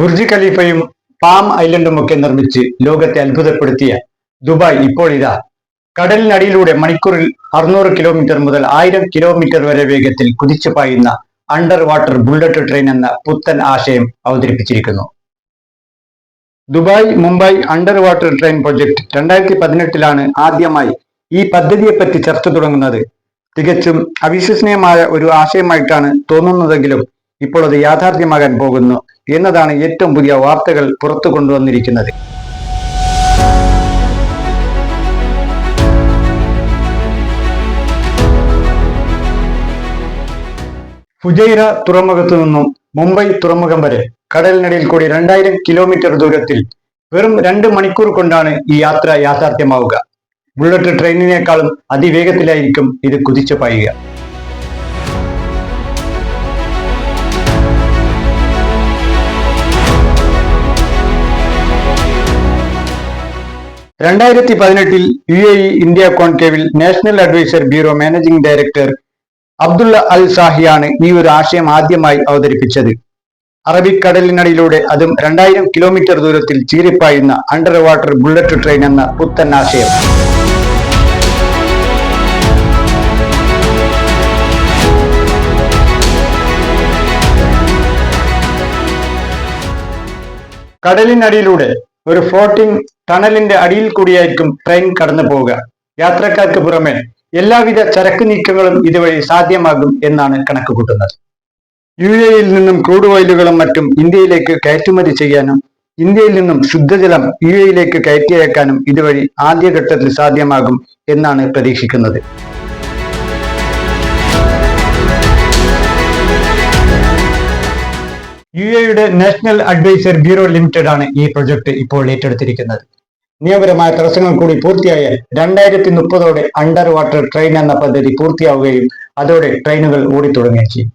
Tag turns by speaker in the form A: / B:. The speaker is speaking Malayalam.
A: ബുർജ് ഖലീഫയും പാം ഐലൻഡും ഒക്കെ നിർമ്മിച്ച് ലോകത്തെ അത്ഭുതപ്പെടുത്തിയ ദുബായ് ഇപ്പോൾ ഇതാ. കടലിനടിയിലൂടെ മണിക്കൂറിൽ അറുന്നൂറ് കിലോമീറ്റർ മുതൽ ആയിരം കിലോമീറ്റർ വരെ വേഗത്തിൽ കുതിച്ചു പായുന്ന അണ്ടർ വാട്ടർ ബുള്ളറ്റ് ട്രെയിൻ എന്ന പുത്തൻ ആശയം അവതരിപ്പിച്ചിരിക്കുന്നു. Dubai Mumbai under water train project രണ്ടായിരത്തി പതിനെട്ടിലാണ് ആദ്യമായി ഈ പദ്ധതിയെപ്പറ്റി ചർച്ച തുടങ്ങുന്നത്. തികച്ചും അവിശ്വസനീയമായ ഒരു ആശയമായിട്ടാണ് തോന്നുന്നതെങ്കിലും ഇപ്പോൾ അത് യാഥാർത്ഥ്യമാകാൻ പോകുന്നു. എന്നതാണ് ഏറ്റവും പുതിയ വാർത്തകൾ പുറത്തു കൊണ്ടുവന്നിരിക്കുന്നത്. ഫുജൈറ തുറമുഖത്തു നിന്നും മുംബൈ തുറമുഖം വരെ കടലിനടിയിൽ കൂടി രണ്ടായിരം കിലോമീറ്റർ ദൂരത്തിൽ വെറും രണ്ട് മണിക്കൂർ കൊണ്ടാണ് ഈ യാത്ര യാഥാർത്ഥ്യമാവുക. ബുള്ളറ്റ് ട്രെയിനിനേക്കാളും അതിവേഗത്തിലായിരിക്കും ഇത് കുതിച്ചു പായുക. രണ്ടായിരത്തി പതിനെട്ടിൽ U A E India കോൺകേവിൽ national adviser bureau managing director Abdullah Al സാഹിയാണ് ഈ ഒരു ആശയം ആദ്യമായി അവതരിപ്പിച്ചത്. അറബിക്കടലിനടിയിലൂടെ അതും രണ്ടായിരം കിലോമീറ്റർ ദൂരത്തിൽ ചീരിപ്പായുന്ന അണ്ടർ വാട്ടർ ബുള്ളറ്റ് ട്രെയിൻ എന്ന പുത്തൻ ആശയം. കടലിനടിയിലൂടെ ഒരു ഫ്ലോട്ടിംഗ് ടണലിന്റെ അടിയിൽ കൂടിയായിരിക്കും ട്രെയിൻ കടന്നു പോവുക. യാത്രക്കാർക്ക് പുറമെ എല്ലാവിധ ചരക്ക് നീക്കങ്ങളും ഇതുവഴി സാധ്യമാകും എന്നാണ് കണക്ക് കൂട്ടുന്നത്. യു എയിൽ നിന്നും ക്രൂഡ് ഓയിലുകളും മറ്റും ഇന്ത്യയിലേക്ക് കയറ്റുമതി ചെയ്യാനും ഇന്ത്യയിൽ നിന്നും ശുദ്ധജലം യു എയിലേക്ക് കയറ്റി അയക്കാനും ഇതുവഴി ആദ്യഘട്ടത്തിൽ സാധ്യമാകും എന്നാണ് പ്രതീക്ഷിക്കുന്നത്. യു എയുടെ നാഷണൽ അഡ്വൈസർ ബ്യൂറോ ലിമിറ്റഡ് ആണ് ഈ പ്രൊജക്ട് ഇപ്പോൾ ഏറ്റെടുത്തിരിക്കുന്നത്. നിയമപരമായ തടസ്സങ്ങൾ കൂടി പൂർത്തിയായാൽ രണ്ടായിരത്തി മുപ്പതോടെ അണ്ടർ വാട്ടർ ട്രെയിൻ എന്ന പദ്ധതി പൂർത്തിയാവുകയും അതോടെ ട്രെയിനുകൾ ഓടിത്തുടങ്ങുകയും ചെയ്യും.